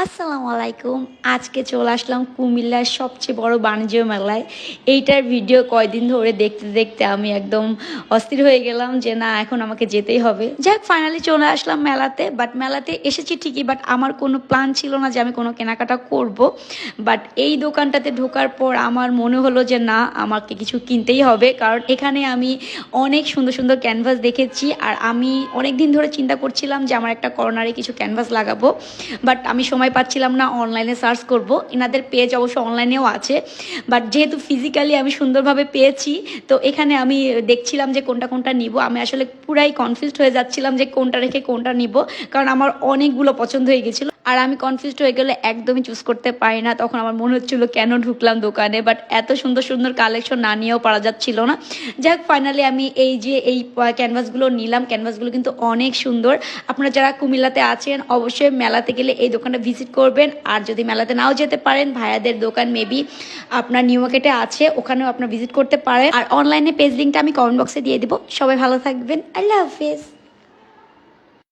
আসসালামু আলাইকুম। আজকে চলে আসলাম কুমিল্লার সবচেয়ে বড় বাণিজ্য মেলায়। এইটার ভিডিও কয়দিন ধরে দেখতে দেখতে আমি একদম অস্থির হয়ে গেলাম যে না, এখন আমাকে যেতেই হবে। যাক ফাইনালি চলে আসলাম মেলাতে বাট মেলাতে এসেছি ঠিকই বাট আমার কোনো প্ল্যান ছিল না যে আমি কোনো কেনাকাটা করব। বাট এই দোকানটাতে ঢোকার পর আমার মনে হলো যে না, আমাকে কিছু কিনতেই হবে। কারণ এখানে আমি অনেক সুন্দর সুন্দর ক্যানভাস দেখেছি, আর আমি অনেক দিন ধরে চিন্তা করছিলাম যে আমার একটা কর্নারে কিছু ক্যানভাস লাগাবো। বাট আমি সময় পাচ্ছিলাম না অনলাইনে সার্চ করব। এনাদের পেজ অবশ্য অনলাইনেও আছে বাট যেহেতু ফিজিক্যালি আমি সুন্দরভাবে পেয়েছি, তো এখানে আমি দেখছিলাম যে কোনটা কোনটা নিব। আমি আসলে পুরাই কনফিউজড হয়ে যাচ্ছিলাম যে কোনটা রেখে কোনটা নিব, কারণ আমার অনেকগুলো পছন্দ হয়ে গেছিল। আর আমি কনফিউজড হয়ে গেলে একদমই চুজ করতে পারি না। তখন আমার মনে হচ্ছিল, কেন ঢুকলাম দোকানে? বাট এত সুন্দর সুন্দর কালেকশন না নিয়েও পারা যাচ্ছিল না। যাক ফাইনালি আমি এই যে এই ক্যানভাসগুলো নিলাম। ক্যানভাসগুলো কিন্তু অনেক সুন্দর। আপনারা যারা কুমিল্লাতে আছেন, অবশ্যই মেলাতে গেলে এই দোকানটা ভিজিট করবেন। আর যদি মেলাতে নাও যেতে পারেন, ভাইয়াদের দোকান মেবি আপনার নিউ মার্কেটে আছে, ওখানেও আপনার ভিজিট করতে পারেন। আর অনলাইনে পেজ লিঙ্কটা আমি কমেন্ট বক্সে দিয়ে দেবো। সবাই ভালো থাকবেন। আল্লাহ হাফেজ।